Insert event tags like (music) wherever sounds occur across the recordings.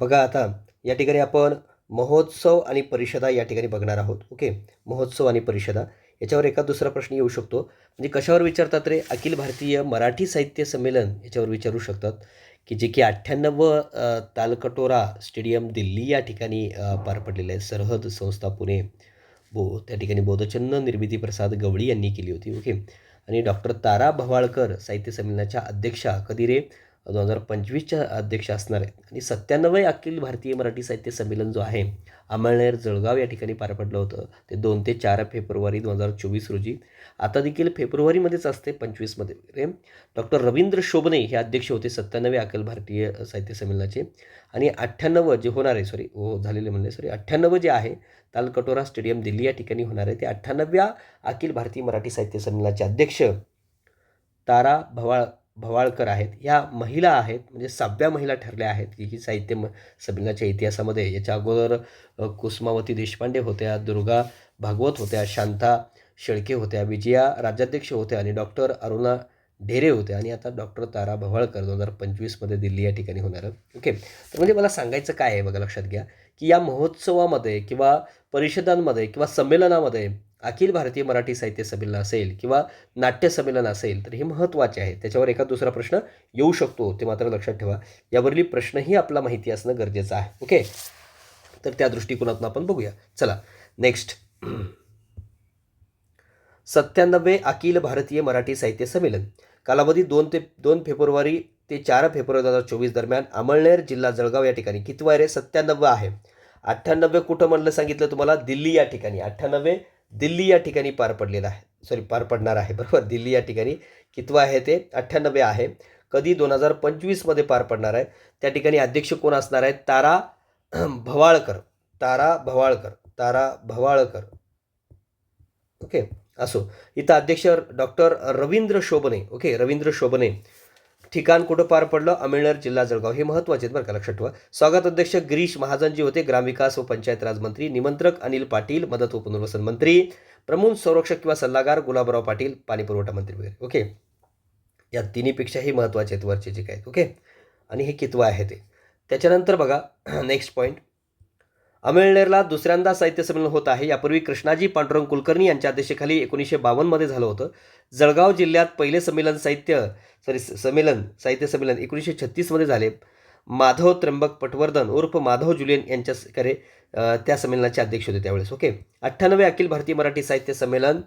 बघा आता या ठिकाणी आपण महोत्सव आणि परिषदा या ठिकाणी बघणार आहोत ओके? महोत्सव आणि परिषदा. याच्यावर एका दुसरा प्रश्न येऊ शकतो. म्हणजे कशावर विचारतात रे? अखिल भारतीय मराठी साहित्य संमेलन याच्यावर विचारू शकतात. की जे की अठ्ठ्याण्णव तालकटोरा स्टेडियम दिल्ली या ठिकाणी पार पडलेलं आहे. सरहद संस्था पुणे बो त्या ठिकाणी बोधचन्न निर्मिती प्रसाद गवळी यांनी केली होती ओके? आणि डॉक्टर तारा भवाळकर साहित्य संमेलनाच्या अध्यक्षा कधी रे? दोन हजार पंचवीसच्या अध्यक्ष असणार आहेत. आणि सत्त्याण्णव अखिल भारतीय मराठी साहित्य संमेलन जो आहे अमळनेर जळगाव या ठिकाणी पार पडलं होतं. ते दोन ते चार फेब्रुवारी दोन हजार चोवीस रोजी. आता देखील फेब्रुवारीमध्येच असते पंचवीसमध्ये. वगैरे डॉक्टर रवींद्र शोभने हे अध्यक्ष होते सत्त्याण्णवे अखिल भारतीय साहित्य संमेलनाचे. आणि अठ्ठ्याण्णव जे होणार आहे सॉरी हो झालेले म्हणले सॉरी अठ्ठ्याण्णव जे आहे तालकटोरा स्टेडियम दिल्ली या ठिकाणी होणार आहे. ते अठ्ठ्याण्णव्या अखिल भारतीय मराठी साहित्य संमेलनाचे अध्यक्ष तारा भवाळ भवाळकर आहेत. ह्या महिला आहेत म्हणजे सहाव्या महिला ठरल्या आहेत की ही साहित्य म संमेलनाच्या इतिहासामध्ये याच्या अगोदर कुसुमावती देशपांडे होत्या दुर्गा भागवत होत्या शांता शेळके होत्या विजया राज्याध्यक्ष होत्या आणि डॉक्टर अरुणा ढेरे होते. आणि आता डॉक्टर तारा भवाळकर दोन हजार पंचवीसमध्ये दिल्ली या ठिकाणी होणार ओके. तर म्हणजे मला सांगायचं काय आहे बघा लक्षात घ्या की या महोत्सवामध्ये किंवा परिषदांमध्ये किंवा संमेलनामध्ये अखिल भारतीय मराठी साहित्य संमेलन असेल किंवा नाट्य संमेलन असेल तर हे महत्त्वाचे आहे. त्याच्यावर एखाद दुसरा प्रश्न येऊ शकतो ते मात्र लक्षात ठेवा. यावरील प्रश्नही आपला माहिती असणं गरजेचं आहे. ओके? तर त्या दृष्टिकोनातून आपण बघूया. चला नेक्स्ट सत्त्याण्णवे अखिल भारतीय मराठी साहित्य संमेलन. कालावधी दोन ते दोन फेब्रुवारी ते चार फेब्रुवारी दोन हजार चोवीस दरम्यान अमळनेर जिल्हा जळगाव या ठिकाणी कितवा रे सत्त्याण्णव आहे. अठ्ठ्याण्णव कुठं म्हणलं सांगितलं तुम्हाला? दिल्ली या ठिकाणी. अठ्ठ्याण्णव दिल्ली या ठिकाणी पार पडलेलं आहे. सॉरी पार पडणार आहे बरोबर. दिल्ली या ठिकाणी कितवं आहे ते? अठ्ठ्याण्णवे आहे. कधी दोन हजार पंचवीसमध्ये पार पडणार आहे. त्या ठिकाणी अध्यक्ष कोण असणार आहे तारा भवाळकर. तारा भवाळकर. तारा भवाळकर. ओके असो. इथं अध्यक्ष डॉक्टर रवींद्र शोभने ओके रवींद्र शोभने ठिकाण कुठं पार पडलं? अमळनेर जिल्हा जळगाव. हे महत्त्वाचे आहेत बरं का लक्षात ठेवा. स्वागत अध्यक्ष गिरीश महाजन जी होते. ग्रामविकास व पंचायत राज मंत्री निमंत्रक अनिल पाटील मदत व पुनर्वसन मंत्री प्रमुख संरक्षक किंवा सल्लागार गुलाबराव पाटील पाणी पुरवठा मंत्री वगैरे. ओके? या तिन्हीपेक्षाही महत्त्वाचे आहेत वरचे जे काय ओके? आणि हे कितवं आहे ते. त्याच्यानंतर बघा (clears throat) नेक्स्ट पॉईंट अमळनेरला दुसऱ्यांदा साहित्य संमेलन होत आहे. यापूर्वी कृष्णाजी पांडुरंग कुलकर्णी यांच्या अध्यक्षतेखाली एकोणीसशे बावन्नमध्ये झालं होतं. जळगाव जिल्ह्यात पहिले संमेलन साहित्य सॉरी संमेलन साहित्य संमेलन एकोणीसशे छत्तीसमध्ये झाले. माधव त्र्यंबक पटवर्धन उर्फ माधव जुलियन यांच्याकडे करे त्या संमेलनाचे अध्यक्ष होते त्यावेळेस. ओके? अठ्ठ्याण्णवे अखिल भारतीय मराठी साहित्य संमेलन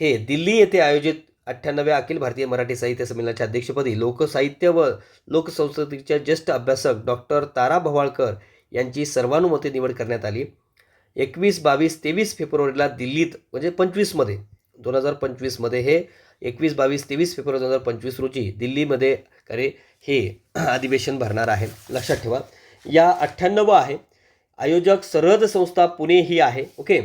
हे दिल्ली येथे आयोजित अठ्ठ्याण्णव्या अखिल भारतीय मराठी साहित्य संमेलनाच्या अध्यक्षपदी लोकसाहित्य व लोकसंस्कृतीच्या ज्येष्ठ अभ्यासक डॉक्टर तारा भवाळकर यांची सर्वानुमते निवड करण्यात आली. एकवीस बावीस तेवीस फेब्रुवारीला दिल्लीत म्हणजे पंचवीसमध्ये दोन हजार पंचवीसमध्ये हे एकवीस बावीस तेवीस फेब्रुवारी दोन हजार पंचवीस रोजी दिल्लीमध्ये करे हे अधिवेशन भरणार आहे. लक्षात ठेवा. या अठ्ठ्याण्णव आहे. आयोजक सरहद संस्था पुणे ही आहे. ओके?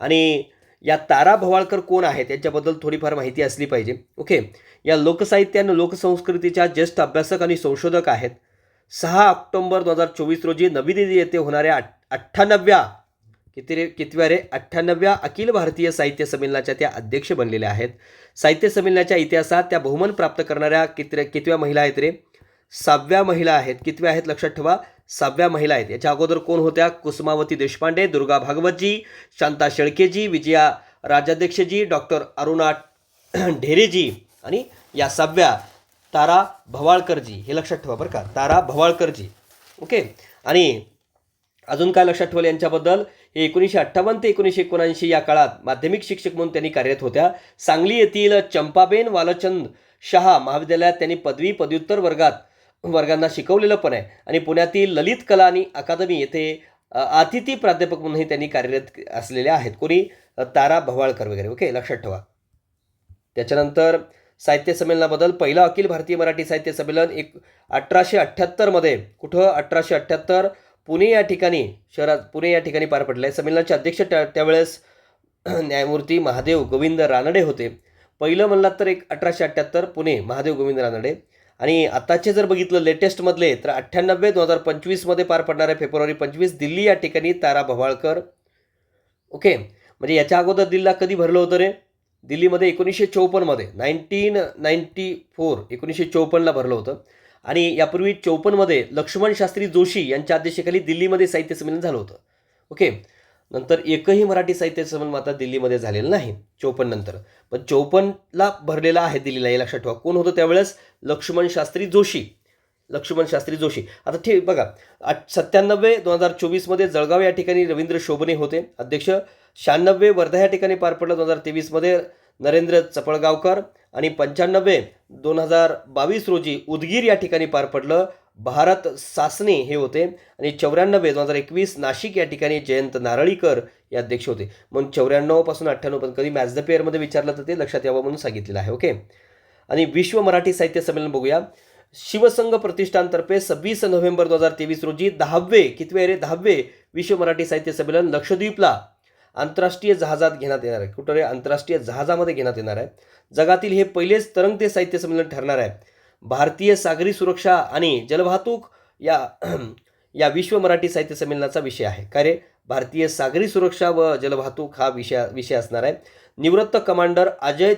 आणि या तारा भवाळकर कोण आहेत यांच्याबद्दल थोडीफार माहिती असली पाहिजे. ओके? या लोकसाहित्य आणि लोकसंस्कृतीच्या ज्येष्ठ अभ्यासक आणि संशोधक आहेत. सहा ऑक्टोंबर दोन हजार चोवीस रोजी नवी दिल्ली येथे होणाऱ्या अठ अठ्ठ्याण्णव्या किती रे कितव्या रे? अठ्ठ्याण्णव्या अखिल भारतीय साहित्य संमेलनाच्या त्या अध्यक्ष बनलेल्या आहेत. साहित्य संमेलनाच्या इतिहासात त्या बहुमान प्राप्त करणाऱ्या कितरे कितव्या महिला आहेत रे? सहाव्या महिला आहेत. कितव्या आहेत लक्षात ठेवा? सहाव्या महिला आहेत. याच्या अगोदर कोण होत्या? कुसुमावती देशपांडे दुर्गा भागवतजी शांता शेळकेजी विजया राजाध्यक्षजी डॉक्टर अरुणा (clears throat) ढेरेजी आणि या सहाव्या तारा भवाळकरजी हे लक्षात ठेवा बरं का. तारा भवाळकरजी. ओके आणि अजून काय लक्षात ठेवलं यांच्याबद्दल? हे एकोणीसशे अठ्ठावन्न ते एकोणीसशे एकोणऐंशी या काळात माध्यमिक शिक्षक म्हणून त्यांनी कार्यरत होत्या. सांगली येथील चंपाबेन वालचंद शहा महाविद्यालयात त्यांनी पदवी पदव्युत्तर वर्गात वर्गांना शिकवलेलं पण आहे. आणि पुण्यातील ललित कला आणि अकादमी येथे अतिथी प्राध्यापक म्हणूनही त्यांनी कार्यरत असलेले आहेत. कोणी? तारा भवाळकर वगैरे. ओके लक्षात ठेवा. त्याच्यानंतर साहित्य संमेलनाबद्दल पहिलं अखिल भारतीय मराठी साहित्य संमेलन एक अठराशे अठ्ठ्याहत्तरमध्ये कुठं? अठराशे अठ्ठ्याहत्तर पुणे या ठिकाणी शहरात पुणे या ठिकाणी पार पडलं. आहे संमेलनाचे अध्यक्ष त्या त्यावेळेस (clears throat) न्यायमूर्ती महादेव गोविंद रानडे होते. पहिलं म्हणलात तर एक अठराशे अठ्ठ्याहत्तर पुणे महादेव गोविंद रानडे. आणि आताचे जर बघितलं लेटेस्टमधले तर अठ्ठ्याण्णव दोन हजार पंचवीसमध्ये पार पडणारे फेब्रुवारी पंचवीस दिल्ली या ठिकाणी तारा भवाळकर. ओके? म्हणजे याच्या अगोदर दिल्लीला कधी भरलं होतं रे? दिल्लीमध्ये एकोणीसशे चौपन्नमध्ये नाईन्टीन नाईन्टी फोर एकोणीसशे चौपन्नला भरलं होतं. आणि यापूर्वी चौपन्नमध्ये लक्ष्मण शास्त्री जोशी यांच्या अध्यक्षतेखाली दिल्लीमध्ये साहित्य संमेलन झालं होतं. ओके? नंतर एकही मराठी साहित्य संमेलन आता दिल्लीमध्ये झालेलं नाही चौपन्न नंतर. पण चौपन्नला भरलेला आहे दिल्लीला हे लक्षात ठेवा. कोण होतं त्यावेळेस? लक्ष्मण शास्त्री जोशी. लक्ष्मण शास्त्री जोशी. आता ठीक बघा आठ सत्त्याण्णवे दोन हजार चोवीसमध्ये जळगाव या ठिकाणी रवींद्र शोभने होते. अध्यक्ष शहाण्णवे वर्धा या ठिकाणी पार पडलं दोन हजार तेवीसमध्ये नरेंद्र चपळगावकर आणि पंच्याण्णवे दोन हजार बावीस रोजी उदगीर या ठिकाणी पार पडलं. भारत सासने हे होते. आणि चौऱ्याण्णवे दोन हजार एकवीस नाशिक या ठिकाणी जयंत नारळीकर हे अध्यक्ष होते. म्हणून चौऱ्याण्णवपासून अठ्ठ्याण्णव पण कधी मॅच द पेअरमध्ये विचारलं तर ते लक्षात यावं म्हणून सांगितलेलं आहे. ओके आणि विश्व मराठी साहित्य संमेलन बघूया. शिवसंघ प्रतिष्ठानतर्फे सव्वीस नोव्हेंबर दोन हजार तेवीस रोजी दहावे कितवे रे? दहावे विश्व मराठी साहित्य संमेलन लक्षद्वीपला आंतरराष्ट्रीय जहाजात घेण्यात येणार आहे. कुठं रे? आंतरराष्ट्रीय जहाजामध्ये घेण्यात येणार आहे. जगातील हे पहिलेच तरंगते साहित्य संमेलन ठरणार आहे. भारतीय सागरी सुरक्षा आणि जलवाहतूक या (clears throat) या विश्व मराठी साहित्य संमेलनाचा विषय आहे. काय रे? भारतीय सागरी सुरक्षा व जलवाहतूक हा विषय विषय असणार आहे. निवृत्त कमांडर अजय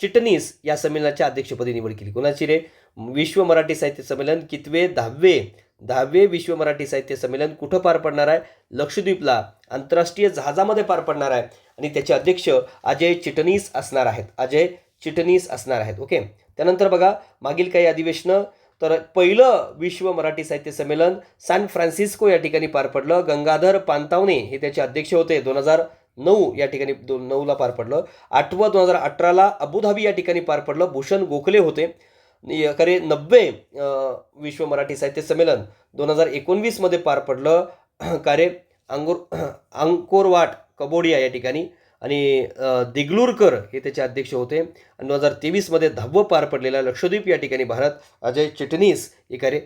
चिटणीस या संमेलनाच्या अध्यक्षपदी निवड केली. कोणाची रे? विश्व मराठी साहित्य संमेलन कितवे दहावे दहावे विश्व मराठी साहित्य संमेलन कुठं पार पडणार आहे? लक्षद्वीपला आंतरराष्ट्रीय जहाजामध्ये पार पडणार आहे. आणि त्याचे अध्यक्ष अजय चिटणीस असणार आहेत. अजय चिटणीस असणार आहेत. ओके? त्यानंतर बघा मागील काही अधिवेशनं तर पहिलं विश्व मराठी साहित्य संमेलन सॅन फ्रान्सिस्को या ठिकाणी पार पडलं. गंगाधर पानतावणे हे त्याचे अध्यक्ष होते. दोन हजार नऊ या ठिकाणी दोन नऊला पार पडलं. आठवं दोन हजार अठराला अबुधाबी या ठिकाणी पार पडलं. भूषण गोखले होते. खरे नब्बे विश्व मराठी साहित्य संमेलन दोन हजार एकोणवीसमध्ये पार पडलं. (clears throat) कार्य अंगोर (clears throat) अंकोरवाट कबोडिया या ठिकाणी आणि दिगलूरकर हे त्याचे अध्यक्ष होते. आणि दोन हजार तेवीसमध्ये दहावं पार पडलेला लक्षद्वीप या ठिकाणी भारत अजय चिटणीस हे कार्य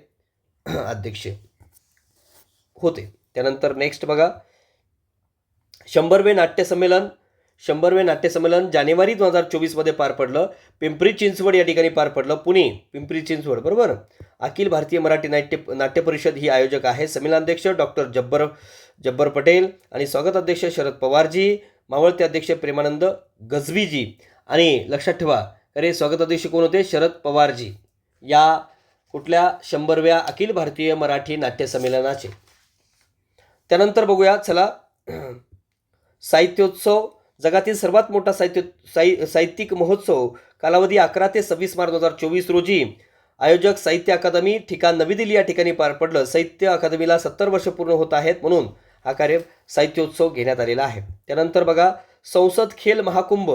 (clears throat) अध्यक्ष होते. त्यानंतर नेक्स्ट बघा. शंभरवे नाट्य संमेलन शंभरवे नाट्यसंमेलन जानेवारी दोन हजार चोवीसमध्ये पार पडलं. पिंपरी चिंचवड या ठिकाणी पार पडलं. पुणे पिंपरी चिंचवड बरोबर? अखिल भारतीय मराठी नाट्य नाट्य परिषद ही आयोजक आहे. संमेलनाध्यक्ष डॉक्टर जब्बर जब्बर पटेल आणि स्वागत अध्यक्ष शरद पवारजी मावळते अध्यक्ष प्रेमानंद गजवीजी. आणि लक्षात ठेवा अरे स्वागत अध्यक्ष कोण होते? शरद पवारजी. या कुठल्या शंभरव्या अखिल भारतीय मराठी नाट्य संमेलनाचे त्यानंतर बघूया चला (clears throat) साहित्योत्सव जगातील सर्वात मोठा साहित्य साहि साहित्यिक महोत्सव कालावधी अकरा ते सव्वीस मार्च दोन हजार चोवीस रोजी आयोजक साहित्य अकादमी ठिकाण नवी दिल्ली या ठिकाणी पार पडलं. साहित्य अकादमीला सत्तर वर्ष पूर्ण होत आहेत म्हणून हा कार्य साहित्योत्सव घेण्यात आलेला आहे. त्यानंतर बघा संसद खेल महाकुंभ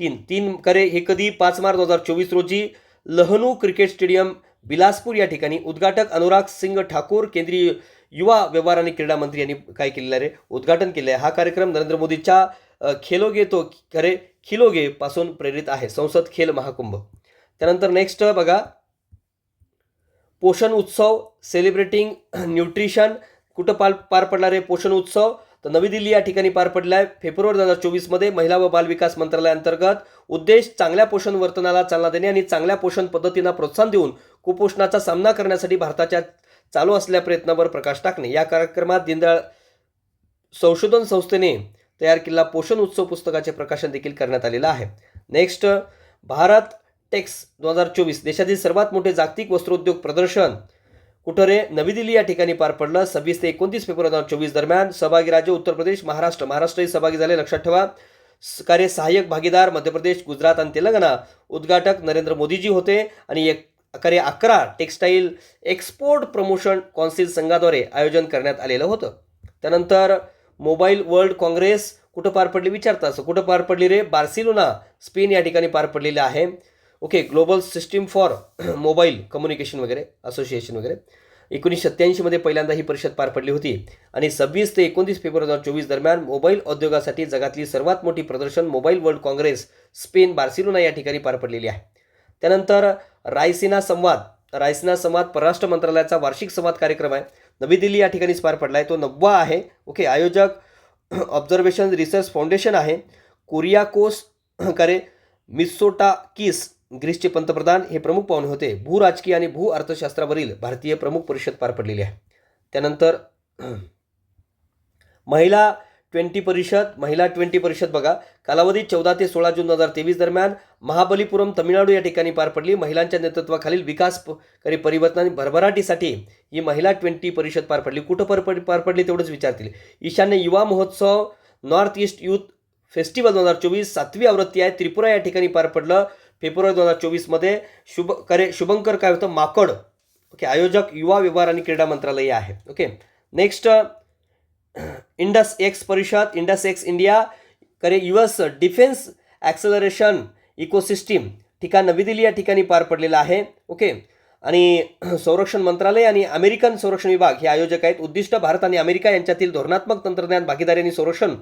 तीन तीन करे हे कधी पाच मार्च दोन हजार चोवीस रोजी लहनू क्रिकेट स्टेडियम बिलासपूर या ठिकाणी उद्घाटक अनुराग सिंग ठाकूर केंद्रीय युवा व्यवहार आणि क्रीडा मंत्री यांनी काय केलेलं आहे? उद्घाटन केलं आहे. हा कार्यक्रम नरेंद्र मोदीच्या खेलोगे तो खरे खिलोगे पासून प्रेरित आहे. संसद खेल महाकुंभ. त्यानंतर नेक्स्ट बघा. पोषण उत्सव सेलिब्रेटिंग न्यूट्रिशन कुठं पार पार पडणार आहे पोषण उत्सव? तर नवी दिल्ली या ठिकाणी पार पडला आहे फेब्रुवारी दोन हजार चोवीसमध्ये महिला व बाल विकास मंत्रालयाअंतर्गत उद्देश चांगल्या पोषण वर्तनाला चालना देणे आणि चांगल्या पोषण पद्धतींना प्रोत्साहन देऊन कुपोषणाचा सामना करण्यासाठी भारताच्या चालू असलेल्या प्रयत्नावर प्रकाश टाकणे. या कार्यक्रमात दीनदयाळ संशोधन संस्थेने तयार केलेला पोषण उत्सव पुस्तकाचे प्रकाशन देखील करण्यात आलेलं आहे. नेक्स्ट भारत टेक्स दोन हजार चोवीस देशातील सर्वात मोठे जागतिक वस्त्रोद्योग प्रदर्शन. कुठरे? नवी दिल्ली या ठिकाणी पार पडलं. सव्वीस ते एकोणतीस फेब्रुवारी दोन हजार चोवीस दरम्यान सहभागी राज्य उत्तर प्रदेश महाराष्ट्र. महाराष्ट्रही सहभागी झाले लक्षात ठेवा. कार्य सहाय्यक भागीदार मध्य प्रदेश गुजरात आणि तेलंगणा. उद्घाटक नरेंद्र मोदीजी होते आणि एक कार्य अकरा टेक्स्टाईल एक्सपोर्ट प्रमोशन कौन्सिल संघाद्वारे आयोजन करण्यात आलेलं होतं. त्यानंतर मोबाईल वर्ल्ड काँग्रेस कुठं पार पडली विचारता असं. कुठं पार पडली रे? बार्सिलोना. स्पेन या ठिकाणी पार पडलेली आहे. Okay global system for (clears throat) mobile communication वगैरे असोसिएशन वगैरे. एकोणीसशे सत्त्याऐंशीमध्ये पहिल्यांदा ही परिषद पार पडली होती. आणि सव्वीस ते एकोणतीस फेब्रुवारी दोन हजार चोवीस दरम्यान मोबाईल उद्योगासाठी जगातली सर्वात मोठी प्रदर्शन mobile world congress Spain Barcelona या ठिकाणी पार पडलेली आहे. त्यानंतर रायसिना संवाद. रायसिना संवाद परराष्ट्र मंत्रालयाचा वार्षिक संवाद कार्यक्रम आहे. नवी दिल्ली या ठिकाणीच पार पडला आहे तो नववा आहे. ओके आयोजक ऑब्झर्वेशन रिसर्च फाउंडेशन आहे. कोरियाकोस करे मिसोटा किस ग्रीसचे पंतप्रधान हे प्रमुख पाहुणे होते. भू राजकीय आणि भू अर्थशास्त्रावरील भारतीय प्रमुख परिषद पार पडलेली आहे. त्यानंतर (clears throat) महिला ट्वेंटी परिषद महिला ट्वेंटी परिषद बघा. कालावधी चौदा ते सोळा जून दोन हजार तेवीस दरम्यान महाबलीपुरम तमिळनाडू या ठिकाणी पार पडली. महिलांच्या नेतृत्वाखालील विकास करी परिवर्तन आणि भरभराटीसाठी ही महिला ट्वेंटी परिषद पार पडली. कुठं पार पड पार पडली तेवढंच विचारतील. ईशान्य युवा महोत्सव नॉर्थ ईस्ट यूथ फेस्टिवल दोन हजार चोवीस सातवी आवृत्ती आहे. त्रिपुरा या ठिकाणी पार पडलं फेब्रुवारी दोन हजार चोवीसमध्ये शुभ करे शुभंकर काय होतं? माकड ओके आयोजक युवा व्यवहार आणि क्रीडा मंत्रालय आहे. ओके नेक्स्ट इंडस एक्स परिषद इंडस एक्स इंडिया करे U S defence acceleration ecosystem. ठिकाण नवी दिल्ली या ठिकाणी पार पडलेलं आहे. ओके. आणि (clears throat) संरक्षण मंत्रालय आणि अमेरिकन संरक्षण विभाग हे आयोजक आहेत. उद्दिष्ट भारत आणि अमेरिका यांच्यातील धोरणात्मक तंत्रज्ञान भागीदारी आणि संरक्षण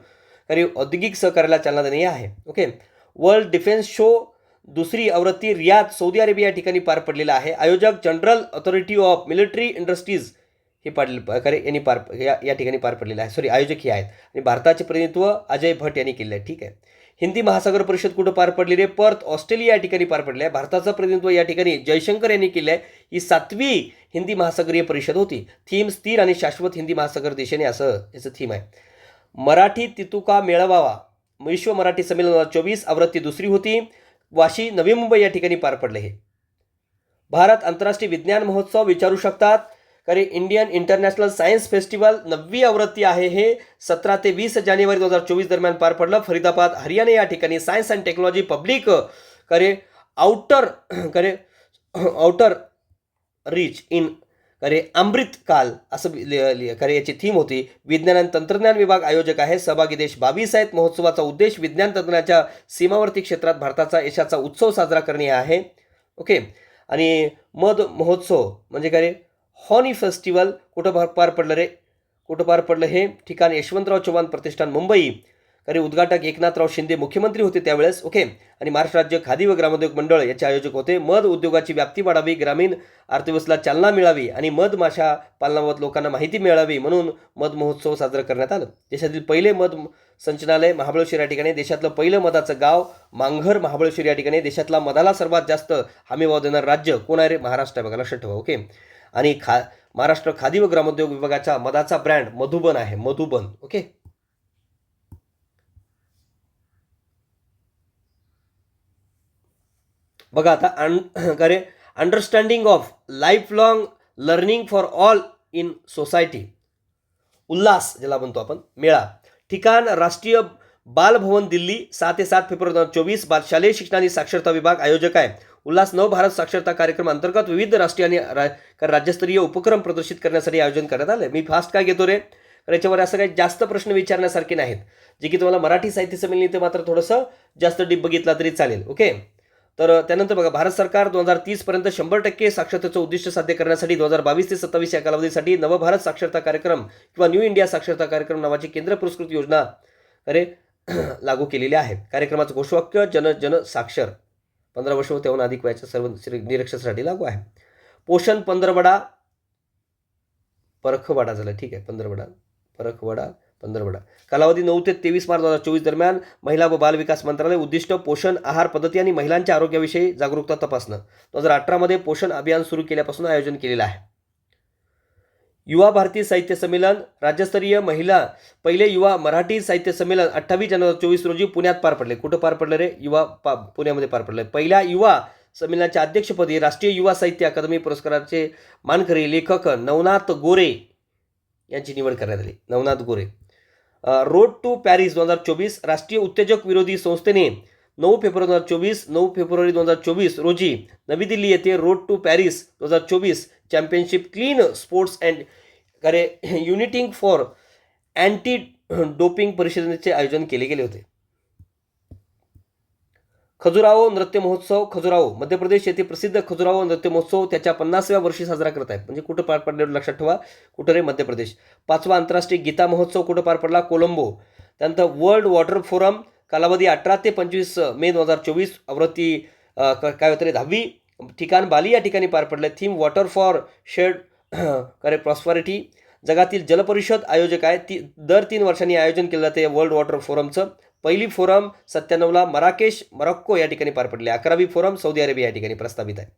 कारी औद्योगिक सहकार्याला चालना देणे आहे. ओके. वर्ल्ड डिफेन्स शो दुसरी आवृत्ती रियाद सौदी अरेबिया या ठिकाणी पार पडलेला आहे. आयोजक general authority of military industries हे पाडले खरे यांनी पार या या ठिकाणी पार पडलेलं आहे. सॉरी आयोजक हे आहेत. आणि भारताचे प्रतिनिधित्व अजय भट यांनी केलेलं आहे. ठीक आहे. हिंदी महासागर परिषद कुठं पार पडली रे? पर्थ ऑस्ट्रेलिया या ठिकाणी पार पडले आहे. भारताचं प्रतिनिधित्व या ठिकाणी जयशंकर यांनी केलं आहे. ही सातवी हिंदी महासागरीय परिषद होती. थीम स्थिर आणि शाश्वत हिंदी महासागर दिशेने असं याचं थीम आहे. मराठी तितुका मेळवावा विश्व मराठी संमेलन हजार चोवीस आवृत्ती दुसरी होती. वाशी नवी मुंबई या ठिकाणी पार पडले हे. भारत आंतरराष्ट्रीय विज्ञान महोत्सव विचारू शकतात. कारण इंडियन इंटरनॅशनल सायन्स फेस्टिवल नववी आवृत्ती आहे. हे सतरा ते वीस जानेवारी दोन हजार चोवीस दरम्यान पार पडलं. फरीदाबाद हरियाणा या ठिकाणी सायन्स अँड टेक्नॉलॉजी पब्लिक करे आउटर करे आउटर रीच इन करे अमृत काल असं लि- करे याची थीम होती. विज्ञान आणि तंत्रज्ञान विभाग आयोजक आहे सहभागी देश बावीस आहेत. महोत्सवाचा उद्देश विज्ञान तंत्रज्ञानाच्या सीमावर्ती क्षेत्रात भारताचा यशाचा उत्सव साजरा करणे आहे. ओके. आणि मध महोत्सव म्हणजे काय रे? हॉनी फेस्टिवल कुठं पार पार पडलं रे? कुठं पार पडलं हे? ठिकाण यशवंतराव चव्हाण प्रतिष्ठान मुंबई. अरे उद्घाटक एकनाथराव शिंदे मुख्यमंत्री होते त्यावेळेस. ओके. आणि महाराष्ट्र राज्य खादी व ग्रामोद्योग मंडळ याचे आयोजक होते. मध उद्योगाची व्याप्ती वाढावी ग्रामीण अर्थव्यवस्थेला चालना मिळावी आणि मध माशा पालनाबाबत लोकांना माहिती मिळावी म्हणून मध महोत्सव साजरा करण्यात आलं. देशातील पहिले मध संचनालय महाबळेश्वर या ठिकाणी देशातलं पहिलं मधाचं गाव मांघर महाबळेश्वर या ठिकाणी देशातला मधाला सर्वात जास्त हमीभाव देणारं राज्य कोण आहे रे? महाराष्ट्र आहे बघा लक्षात ठेवा. ओके. आणि खा महाराष्ट्र खादी व ग्रामोद्योग विभागाचा मधाचा ब्रँड मधुबन आहे. मधुबन ओके बघा आता अन (clears throat) करे understanding of life long learning for all in society Ullas ज्याला म्हणतो आपण मेळा. ठिकाण राष्ट्रीय बालभवन दिल्ली सात ते सात फेब्रुवारी दोन हजार चोवीस बाल शालेय शिक्षण आणि साक्षरता विभाग आयोजक आहे. उल्हास नव भारत साक्षरता कार्यक्रम अंतर्गत विविध राष्ट्रीय आणि रा- राज्यस्तरीय उपक्रम प्रदर्शित करण्यासाठी आयोजन करण्यात आलं मी फास्ट काय घेतो रे? तर याच्यावर असं काही जास्त प्रश्न विचारण्यासारखे नाहीत. जे की तुम्हाला मराठी साहित्य संमेलन इथे मात्र थोडंसं जास्त डीप बघितला तरी चालेल ओके? तर त्यानंतर बघा भारत सरकार दोन हजार तीसपर्यंत शंभर टक्के साक्षरतेचं उद्दिष्ट साध्य करण्यासाठी दोन हजार बावीस ते सत्तावीस या कालावधीसाठी नवभारत साक्षरता कार्यक्रम किंवा न्यू इंडिया साक्षरता कार्यक्रम नावाची केंद्र पुरस्कृत योजना अरे (clears throat) लागू केलेली आहे. कार्यक्रमाचं घोषवाक्य जन जन साक्षर. पंधरा वर्ष व त्याहून अधिक वयाच्या सर्व श्री- लागू आहे. पोषण पंधरवडा परखवाडा झाला. ठीक आहे पंधरवडा परखवाडा पंधरवडा. कालावधी नऊ ते तेवीस मार्च दोन हजार चोवीस दरम्यान महिला व बाल विकास मंत्रालय उद्दिष्ट पोषण आहार पद्धती आणि महिलांच्या आरोग्याविषयी जागरूकता तपासणं. दोन हजार अठरामध्ये पोषण अभियान सुरू केल्यापासून आयोजन केलेलं आहे. युवा भारती साहित्य संमेलन राज्यस्तरीय महिला पहिले युवा मराठी साहित्य संमेलन अठ्ठावीस जानेवारी चोवीस रोजी पुण्यात पार पडले. कुठं पार पडलं रे? युवा पा पुण्यामध्ये पार पडले. पहिल्या युवा संमेलनाच्या अध्यक्षपदी राष्ट्रीय युवा साहित्य अकादमी पुरस्काराचे मानकरी लेखक नवनाथ गोरे यांची निवड करण्यात आली. Navnath Gore. Road to Paris दोन हजार चोवीस राष्ट्रीय उत्तेजक विरोधी संस्थेने नऊ फेब्रुवारी दोन हजार चोवीस नऊ फेब्रुवारी दोन हजार चोवीस रोजी नवी दिल्ली येथे रोड टू पॅरिस दोन हजार चोवीस चॅम्पियनशिप क्लीन स्पोर्ट्स अँड करे युनिटिंग फॉर अँटी डोपिंग परिषदेचे आयोजन केले गेले होते. खजुराहो नृत्य महोत्सव खजुराहो मध्य प्रदेश येथे प्रसिद्ध खजुराहो नृत्य महोत्सव त्याच्या पन्नासव्या वर्षी साजरा करत आहे म्हणजे कुठं पार पडल्यावर लक्षात ठेवा. कुठं रे मध्य प्रदेश? पाचवा आंतरराष्ट्रीय गीता महोत्सव कुठं पार पडला? कोलंबो. त्यानंतर वर्ल्ड वॉटर फोरम कालावधी अठरा ते पंचवीस मे दोन हजार चोवीस आवृत्ती काय होतं दहावी ठिकाण बाली या ठिकाणी पार पडलं थीम वॉटर फॉर शेड (clears throat) करे प्रॉस्परिटी. जगातील जलपरिषद आयोजक आहे ती दर तीन वर्षांनी आयोजन केलं जाते वर्ल्ड वॉटर फोरमचं. पहिली फोरम सत्त्याण्णवला मराकेश मरक्को या ठिकाणी पार पडली. अकरावी फोरम सौदी अरेबिया या ठिकाणी प्रस्तावित आहे.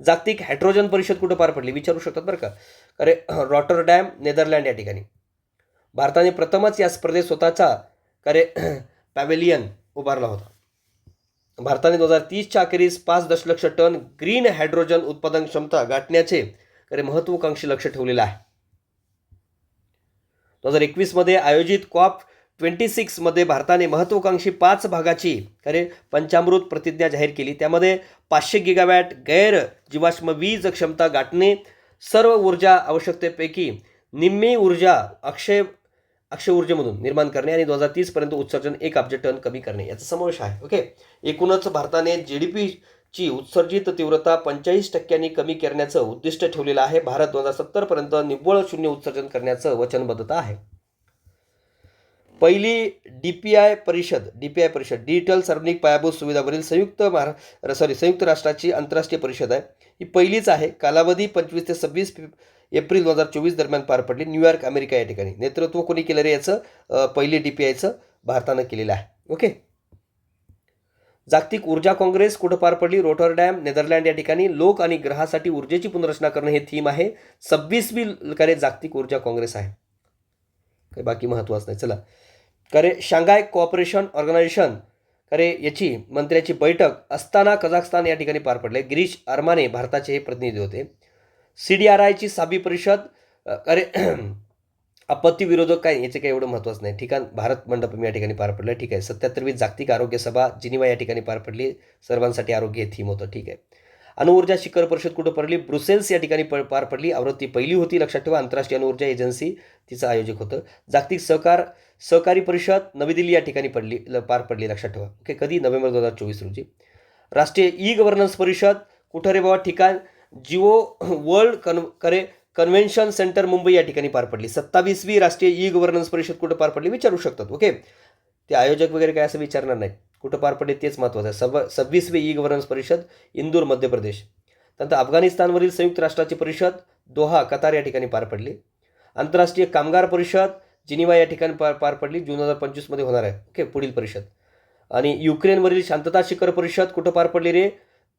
जागतिक हायड्रोजन परिषद कुठं पार पडली? विचारू शकतात बरं का? अरे (clears throat) रॉटरडॅम नेदरलँड या ठिकाणी. भारताने प्रथमच या स्पर्धेत स्वतःचा अरे (clears throat) पॅवेलियन उभारला होता. भारताने दोन हजार तीसच्या अखेरीस पाच दशलक्ष टन ग्रीन हायड्रोजन उत्पादन क्षमता गाठण्याचे खरे महत्त्वाकांक्षी लक्ष ठेवलेलं आहे. दोन हजार एकवीसमध्ये आयोजित कॉप ट्वेंटी सिक्समध्ये भारताने महत्त्वाकांक्षी पाच भागाची खरे पंचामृत प्रतिज्ञा जाहीर केली. त्यामध्ये पाचशे गिगावॅट गैर जीवाश्म वीज क्षमता गाठणे सर्व ऊर्जा आवश्यकतेपैकी निम्मी ऊर्जा अक्षय अक्षय ऊर्जेमधून निर्माण करणे आणि दोन हजार तीसपर्यंत उत्सर्जन एक अब्ज टन कमी करणे याचा समावेश आहे. ओके एकूणच भारताने जी डी पीची उत्सर्जित तीव्रता पंचेचाळीस टक्क्यांनी कमी करण्याचं उद्दिष्ट ठेवलेलं आहे. भारत दोन हजार सत्तरपर्यंत निव्वळ शून्य उत्सर्जन करण्याचं वचनबद्धता आहे. पहिली डी पी आय परिषद डी पी आय परिषद डिजिटल सार्वजनिक पायाभूत सुविधावरील संयुक्त महारा सॉरी संयुक्त राष्ट्राची आंतरराष्ट्रीय परिषद आहे. ही पहिलीच आहे. कालावधी पंचवीस ते सव्वीस एप्रिल दोन हजार चोवीस दरम्यान पार पडली. न्यूयॉर्क अमेरिका या ठिकाणी. नेतृत्व कोणी केलं रे याचं? पहिले पहिली डी पी आयचं भारतानं केलेलं आहे. ओके? जागतिक ऊर्जा काँग्रेस कुठं पार पडली? रोटरडॅम नेदरलँड या ठिकाणी. लोक आणि ग्रहासाठी ऊर्जेची पुनर्रचना करणं हे थीम आहे. सव्वीसवी करे जागतिक ऊर्जा काँग्रेस आहे. काही बाकी महत्त्वाचं नाही. चला. करे शांघाय कोऑपरेशन ऑर्गनायझेशन करे याची मंत्र्याची बैठक असताना कझाकस्तान या ठिकाणी पार पडले. गिरीश अरमाने भारताचे हे प्रतिनिधी होते. सी डी आर आयची साबी परिषद अरे (clears throat) आपत्ती विरोधक काय याचं काही एवढं महत्त्वाचं नाही. ठिकाण भारत मंडपम या ठिकाणी पार पडलं. ठीक आहे. सत्याहत्तरवी जागतिक आरोग्य सभा जिनिवा या ठिकाणी पार पडली. सर्वांसाठी आरोग्य हे थीम होतं. ठीक आहे? अणुऊर्जा शिखर परिषद कुठं पडली? ब्रुसेल्स या ठिकाणी प पार पडली. आवृत्ती पहिली होती लक्षात ठेवा. आंतरराष्ट्रीय अणुऊर्जा एजन्सी तिचं आयोजक होतं. जागतिक सहकार सहकारी परिषद नवी दिल्ली या ठिकाणी पडली ल- पार पडली लक्षात ठेवा. ओके? कधी? नोव्हेंबर दोन हजार चोवीस रोजी. राष्ट्रीय ई गव्हर्नन्स परिषद कुठं रे बाबा? ठिकाण जिओ वर्ल्ड कन करे कन्व्हेन्शन सेंटर मुंबई या ठिकाणी पार पडली. सत्तावीसवी राष्ट्रीय ई गव्हर्नन्स परिषद कुठं पार पडली विचारू शकतात ओके? ते आयोजक वगैरे काय असं विचारणार नाही कुठं पार पडले तेच महत्त्वाचं आहे. सव्वा सव्वीसवी ई गव्हर्नन्स परिषद इंदूर मध्य प्रदेश. त्यानंतर अफगाणिस्तानवरील संयुक्त राष्ट्राची परिषद दोहा कतार या ठिकाणी पार पडली. आंतरराष्ट्रीय कामगार परिषद जिनिवा या ठिकाणी पार पार पडली. जून हजार पंचवीसमध्ये होणार आहे ओके? पुढील परिषद. आणि युक्रेनवरील शांतता शिखर परिषद कुठं पार पडली रे?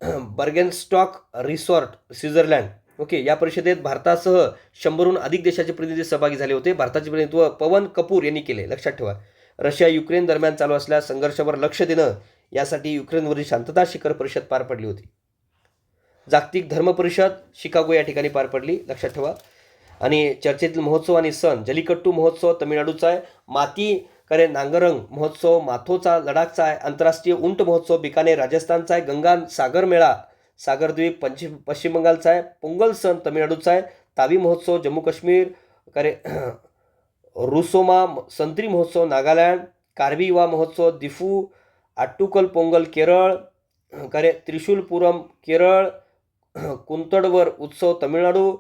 (clears throat) बर्गेनस्टॉक रिसॉर्ट स्वित्झर्लंड. ओके या परिषदेत भारतासह शंभरहून अधिक देशाचे प्रतिनिधी सहभागी झाले होते. भारताचे प्रतिनिधित्व पवन कपूर यांनी केले लक्षात ठेवा. रशिया युक्रेन दरम्यान चालू असलेल्या संघर्षावर लक्ष देणं यासाठी युक्रेनवरील शांतता शिखर परिषद पार पडली होती. जागतिक धर्म परिषद शिकागो या ठिकाणी पार पडली लक्षात ठेवा. आणि चर्चेतील महोत्सव आणि सण जलिकट्टू महोत्सव तमिळनाडूचा आहे. माती करे नांगरंग महोत्सव माथोचा लडाखचा आहे आंतरराष्ट्रीय उंट महोत्सव बिकानेर राजस्थानचा आहे गंगा सागर मेळा सागरद्वीप पश्चिम पश्चिम बंगालचा आहे पोंगल सण तमिळनाडूचा आहे तावी महोत्सव जम्मू काश्मीर करे (clears throat) रुसोमा संत्री महोत्सव नागालँड कार्बी युवा महोत्सव दिफू आट्टुकल पोंगल केरळ (clears throat) करे त्रिशूलपुरम केरळ (clears throat) कुंतडवर उत्सव तमिळनाडू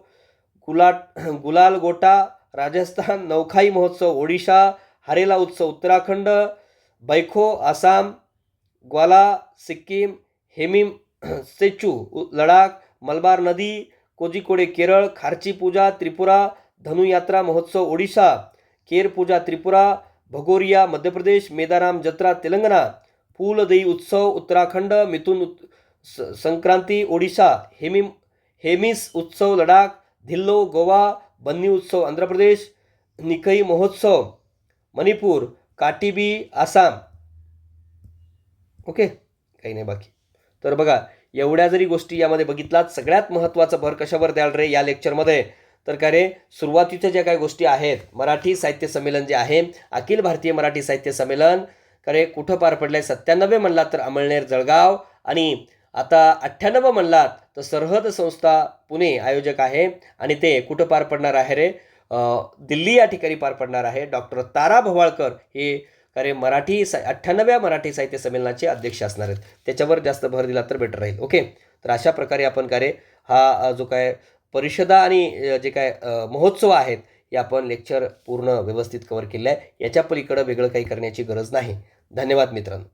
गुलाट गुलाल गोटा राजस्थान नौखाई महोत्सव ओडिशा हरेला उत्सव उत्तराखंड बैखो आसाम ग्वाला सिक्कीम हेमिम (clears throat) सेचू उ- लडाख मलबार नदी कोजिकोडे केरळ खार्ची पूजा त्रिपुरा धनुयात्रा महोत्सव ओडिशा केर पूजा त्रिपुरा भगोरिया मध्य प्रदेश मेदाराम जत्रा तेलंगणा फूलदेई उत्सव उत्तराखंड मिथुन उत- स- संक्रांती ओडिशा हेमिम हेमिस उत्सव लडाख धिल्लो गोवा बन्नी उत्सव आंध्र प्रदेश निकई महोत्सव मणिपूर काटिबी आसाम. ओके? काही नाही बाकी. तर बघा एवढ्या जरी गोष्टी यामध्ये बघितलात सगळ्यात महत्त्वाचा भर कशावर द्याल रे या लेक्चरमध्ये तर का रे सुरुवातीच्या ज्या काही गोष्टी आहेत मराठी साहित्य संमेलन जे आहे अखिल भारतीय मराठी साहित्य संमेलन करे कुठं पार पडलं आहे सत्त्याण्णवे म्हणलात तर अमळनेर जळगाव. आणि आता अठ्ठ्याण्णव म्हणलात तर सरहद संस्था पुणे आयोजक आहे. आणि ते कुठं पार पडणार आहे रे? दिल्ली या ठिकाणी पार पडणार आहे. डॉक्टर तारा भवाळकर हे अरे मराठी सा अठ्ठ्याण्णव्या मराठी साहित्य संमेलनाचे अध्यक्ष असणार आहेत. त्याच्यावर जास्त भर दिला तर बेटर राहील. ओके? तर अशा प्रकारे आपण कार्य हा जो काय परिषदा आणि जे काय महोत्सव आहेत हे आपण लेक्चर पूर्ण व्यवस्थित कवर केलं आहे याच्या पलीकडं वेगळं काही करण्याची गरज नाही. धन्यवाद मित्रांनो.